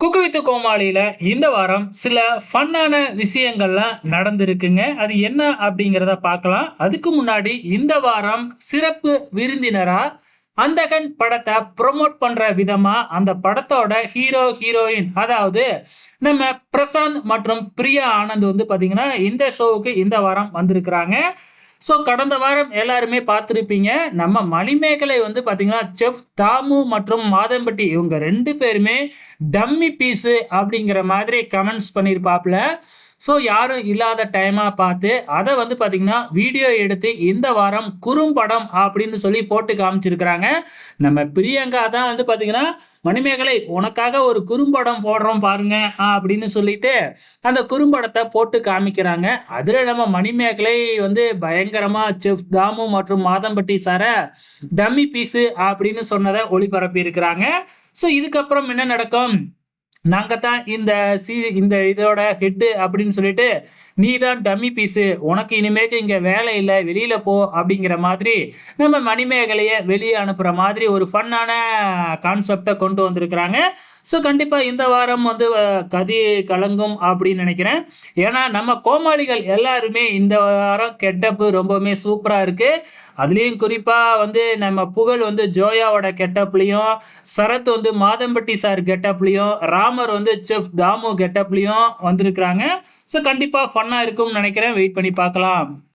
குக்கு கோமாளியில் இந்த வாரம் சில ஃபன்னான விஷயங்கள்லாம் நடந்திருக்குங்க. அது என்ன அப்படிங்கிறத பார்க்கலாம். அதுக்கு முன்னாடி இந்த வாரம் சிறப்பு விருந்தினராக அந்தகன் படத்தை ப்ரொமோட் பண்ணுற விதமாக அந்த படத்தோட ஹீரோ ஹீரோயின் அதாவது நம்ம பிரசாந்த் மற்றும் பிரியா ஆனந்த் வந்து பார்த்திங்கன்னா இந்த ஷோவுக்கு இந்த வாரம் வந்திருக்கிறாங்க. ஸோ கடந்த வாரம் எல்லாருமே பார்த்துருப்பீங்க நம்ம மணிமேகலை வந்து பார்த்தீங்கன்னா செஃப் தாமு மற்றும் மாதம்பட்டி இவங்க ரெண்டு பேருமே டம்மி பீஸு அப்படிங்கிற மாதிரி கமெண்ட்ஸ் பண்ணியிருப்பாப்புல ஸோ யாரும் இல்லாத டைமாக பார்த்து அதை வந்து பார்த்திங்கன்னா வீடியோ எடுத்து இந்த வாரம் குறும்படம் அப்படின்னு சொல்லி போட்டு காமிச்சிருக்கிறாங்க. நம்ம பிரியங்கா தான் வந்து பார்த்திங்கன்னா மணிமேகலை உனக்காக ஒரு குறும்படம் போடுறோம் பாருங்க அப்படின்னு சொல்லிட்டு அந்த குறும்படத்தை போட்டு காமிக்கிறாங்க. அதில் நம்ம மணிமேகலை வந்து பயங்கரமாக செஃப் தாமு மற்றும் மாதம்பட்டி சாரை டம்மி பீஸு அப்படின்னு சொன்னதை ஒளிபரப்பி இருக்கிறாங்க ஸோ இதுக்கப்புறம் என்ன நடக்கும்? நாங்கள் தான் இந்த சி இந்த இதோட ஹெட்டு அப்படின்னு சொல்லிட்டு நீ தான் டம்மி பீஸு உனக்கு இனிமேக்கு இங்கே வேலை இல்லை வெளியில் போ அப்படிங்கிற மாதிரி நம்ம மணிமேகலையை வெளியே அனுப்புகிற மாதிரி ஒரு ஃபன்னான கான்செப்டை கொண்டு வந்திருக்கிறாங்க. ஸோ கண்டிப்பாக இந்த வாரம் வந்து கதி கலங்கும் அப்படின்னு நினைக்கிறேன். ஏன்னா நம்ம கோமாளிகள் எல்லாருமே இந்த வாரம் கெட்டப்பு ரொம்பவுமே சூப்பராக இருக்குது அதுலேயும் குறிப்பாக வந்து நம்ம புகழ் வந்து ஜோயாவோட கெட்டப்லேயும் சரத் வந்து மாதம்பட்டி சார் கெட்டப்லேயும் ராமர் வந்து செஃப் தாமு கெட்டப்லேயும் வந்திருக்கிறாங்க. ஸோ கண்டிப்பாக ஃபன்னாக இருக்கும்னு நினைக்கிறேன். வெயிட் பண்ணி பார்க்கலாம்.